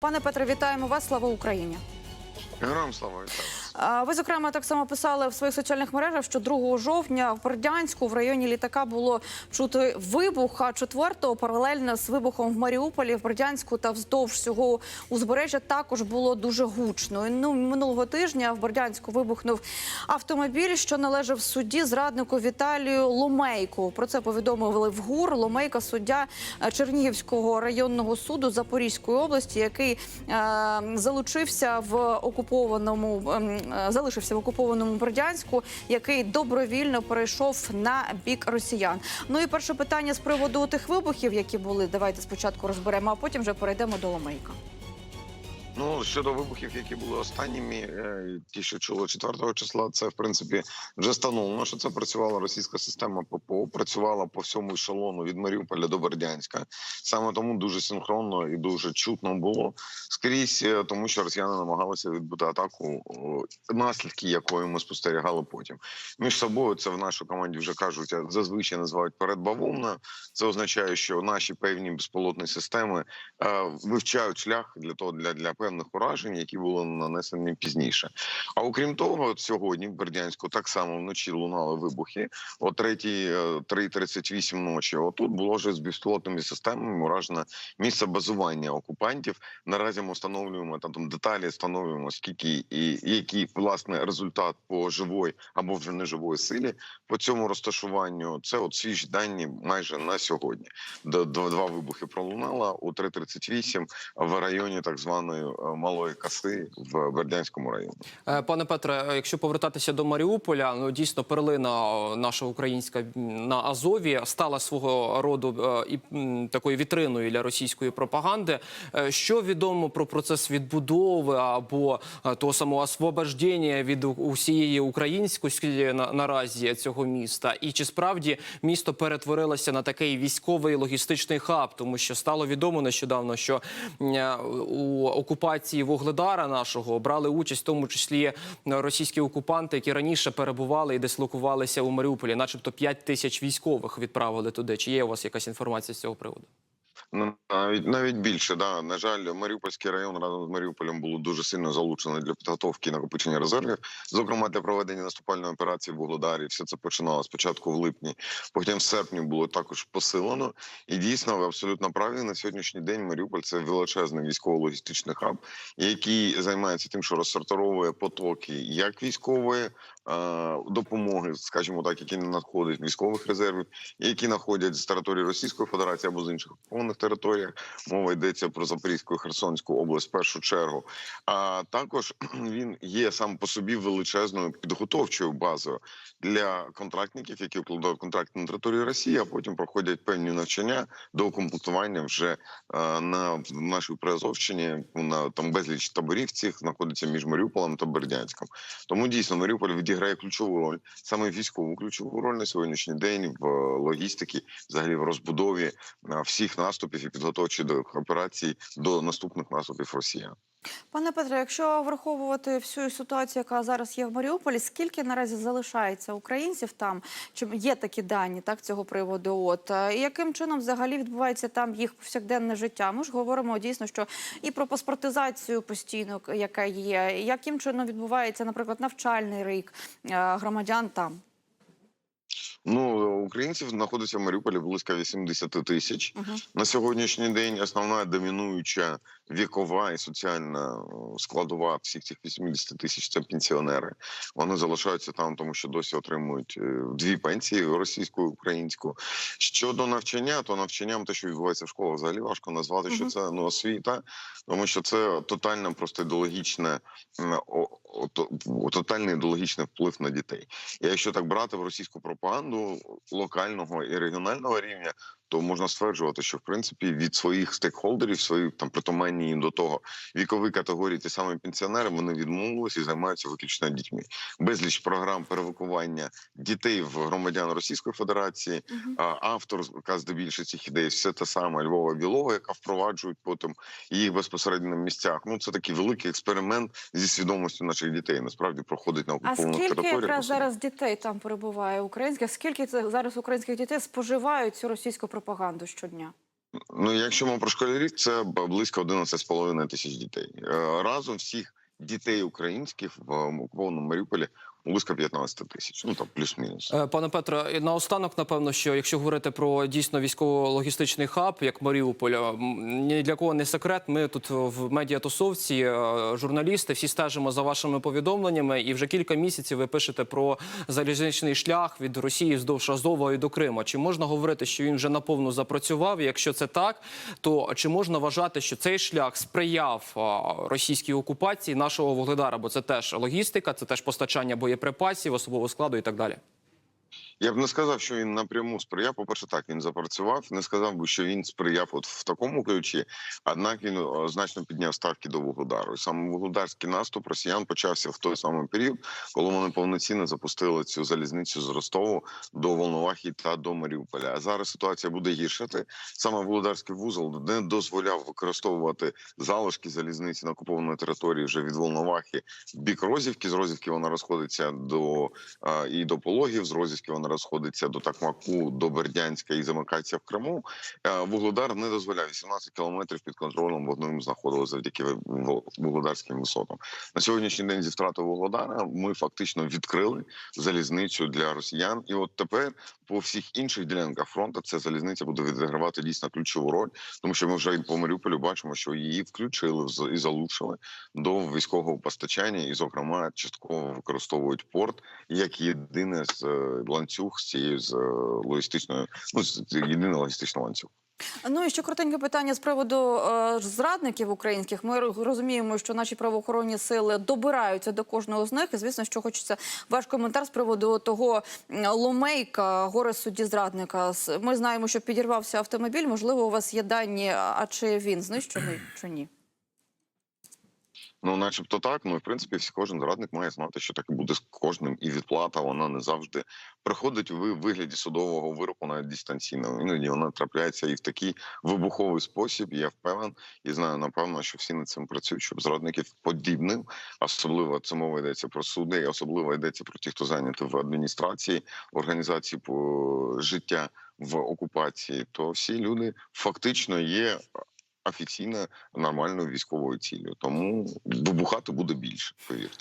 Пане Петре, вітаємо вас. Слава Україні. Героям слава вітаю Ви зокрема так само писали в своїх соціальних мережах, що 2 жовтня в Бердянську в районі літака було чути вибух. А 4-го паралельно з вибухом в Маріуполі, в Бердянську та вздовж всього узбережжя також було дуже гучно. Ну минулого тижня в Бердянську вибухнув автомобіль, що належав судді зраднику Віталію Ломейку. Про це повідомили в ГУР. Ломейка суддя е, Чернігівського районного суду Запорізької області, який е, залучився в окупованому е, залишився в окупованому Бердянську, який добровільно перейшов на бік росіян. Ну і перше питання з приводу тих вибухів, які були. Давайте спочатку розберемо, а потім вже перейдемо до Ломейка. Ну щодо вибухів, які були останніми, е, ті, що чуло 4 числа, це в принципі вже встановлено, що це працювала російська система ППО, працювала по всьому ешелону від Маріуполя до Бердянська. Саме тому дуже синхронно і дуже чутно було скрізь, е, тому що росіяни намагалися відбити атаку, наслідки якої ми спостерігали потім. Між собою це в нашій команді вже кажуть, зазвичай називають передбавовна. Це означає, що наші певні безполотні системи е, вивчають шлях для того для, для певних уражень, які були нанесені пізніше. А окрім того, от сьогодні в Бердянську так само вночі лунали вибухи. О 3, 3.38 ночі. Отут було вже з безпілотними системами уражено місце базування окупантів. Наразі ми встановлюємо там, там деталі, встановлюємо скільки і який власне результат по живої або вже неживої силі по цьому розташуванню. Це от свіжі дані майже на сьогодні. До два вибухи пролунало у 3.38 в районі так званої е, малої каси в Бердянському районі. Е, Пане Петре, е, якщо повертатися до Маріуполя, ну дійсно перлина е, наша українська на Азові стала свого роду е, і такою вітриною для російської пропаганди. Е, Що відомо про процес відбудови або е, того самого освобождення від усієї українськості на, наразі цього міста? І чи справді місто перетворилося на такий військовий логістичний хаб? Тому що стало відомо нещодавно, що е, у окупації Вугледара нашого брали участь, в тому числі російські окупанти, які раніше перебували і дислокувалися у Маріуполі, начебто 5 тисяч військових відправили туди. Чи є у вас якась інформація з цього приводу? Ну, навіть навіть більше да на жаль, Маріупольський район разом з Маріуполем було дуже сильно залучено для підготовки і накопичення резервів, зокрема для проведення наступальної операції в Вугледарі. Все це починало спочатку в липні, потім в серпні було також посилено. І дійсно, ви абсолютно праві. На сьогоднішній день Маріуполь це величезний військово-логістичний хаб, який займається тим, що розсортовує потоки як військової допомоги, скажімо так, які не надходять військових резервів, які надходять з території Російської Федерації або з інших окупованих територіях. Мова йдеться про Запорізьку і Херсонську область в першу чергу. А також він є сам по собі величезною підготовчою базою для контрактників, які укладають контракти на території Росії, а потім проходять певні навчання до укомплектування вже е, на нашій Приазовщині. На там безліч таборів цих знаходиться між Маріуполем та Бердянськом. Тому дійсно Маріуполь відіграє ключову роль, саме військову ключову роль на сьогоднішній день в е, логістиці, взагалі в розбудові е, всіх наступів і підготовчі до операцій до наступних наступів Росіян. Пане Петре, якщо враховувати всю ситуацію, яка зараз є в Маріуполі, скільки наразі залишається українців там? Чи є такі дані так цього приводу? От Е, і яким чином взагалі відбувається там їх повсякденне життя? Ми ж говоримо дійсно, що і про паспортизацію постійно, яка є, яким чином відбувається, наприклад, навчальний рік е, громадян там? Ну українців знаходиться в Маріуполі близько 80 тисяч. Угу. На сьогоднішній день основна домінуюча вікова і соціальна складова всіх цих 80 тисяч це пенсіонери. Вони залишаються там, тому що досі отримують е, дві пенсії російську і українську. Щодо навчання, то навчанням те, що відбувається в школах, взагалі важко назвати, що це ну освіта, тому що це тотально просто ідеологічне о- то- тотальний ідеологічний вплив на дітей. І якщо так брати в російську пропаганду локального і регіонального рівня, то можна стверджувати, що в принципі від своїх стейкхолдерів, своїх там притаманні до того вікові категорії, ті самі пенсіонери, вони відмовилися і займаються виключно дітьми. Безліч програм перевикування дітей в громадян Російської Федерації. Угу. А авторка здебільшого цих ідей все те саме Львова Білова, яка впроваджують потім їх безпосередньо на місцях. Ну це такий великий експеримент зі свідомістю наших дітей. Насправді проходить на А скільки територіях. якраз зараз дітей там перебуває українських? Скільки це зараз українських дітей споживають цю російську пропаганду щодня? Ну, якщо ми про школярів, це близько 11,5 тисяч дітей. Е, Разом всіх дітей українських в окупованому Маріуполі близько 15 тисяч. Ну там плюс-мінус. Е, Пане Петре, і наостанок, напевно, що якщо говорити про дійсно військово-логістичний хаб, як Маріуполь, е, ні для кого не секрет. Ми тут в медіатусовці, е, журналісти, всі стежимо за вашими повідомленнями, і вже кілька місяців ви пишете про залізничний шлях від Росії вздовж Азова і до Криму. Чи можна говорити, що він вже наповну запрацював? Якщо це так, то чи можна вважати, що цей шлях сприяв російській окупації нашого вугледара? Бо це теж логістика, це теж постачання боєприпасів, особового складу і так далі. Я б не сказав, що він напряму сприяв. По перше, так він запрацював. Не сказав би, що він сприяв от в такому ключі. Однак він значно підняв ставки до вугледару. Саме вугледарський наступ росіян почався в той самий період, коли вони повноцінно запустили цю залізницю з Ростову до Волновахи та до Маріуполя. А зараз ситуація буде гіршати. Саме вугледарський вузол не дозволяв використовувати залишки залізниці на окупованій території вже від Волновахи в бік Розівки. З Розівки вона розходиться до а, і до Пологів. З Розівки вона розходиться до Такмаку, до Бердянська і замикається в Криму. Е, Вугледар не дозволяє 18 кілометрів під контролем вогневим знаходилися завдяки ву- вугледарським висотам. На сьогоднішній день зі втратою Вугледара ми фактично відкрили залізницю для росіян. І от тепер по всіх інших ділянках фронту ця залізниця буде відігравати дійсно ключову роль, тому що ми вже і по Маріуполю бачимо, що її включили і залучили до військового постачання, і, зокрема, частково використовують порт як єдине з е, ланцюг з цією з е, логістичною, ну з з- єдиний логістичний ланцюг. Ну і ще коротеньке питання з приводу е, зрадників українських. Ми розуміємо, що наші правоохоронні сили добираються до кожного з них. І звісно, що хочеться ваш коментар з приводу того ломейка, горе судді зрадника. Ми знаємо, що підірвався автомобіль. Можливо, у вас є дані, а чи він знищений, чи ні? Ну, начебто так. Ну в принципі, всі кожен зрадник має знати, що так і буде з кожним, і відплата вона не завжди приходить в вигляді судового вироку навіть дистанційно. Іноді вона трапляється і в такий вибуховий спосіб. Я впевнен і знаю напевно, що всі над цим працюють, щоб зрадників подібним, особливо це мова йдеться про суди, і особливо йдеться про ті, хто зайняті в адміністрації, в організації по життя в окупації. То всі люди фактично є офіційно нормальною військовою ціллю. Тому вибухати буде більше, повірте.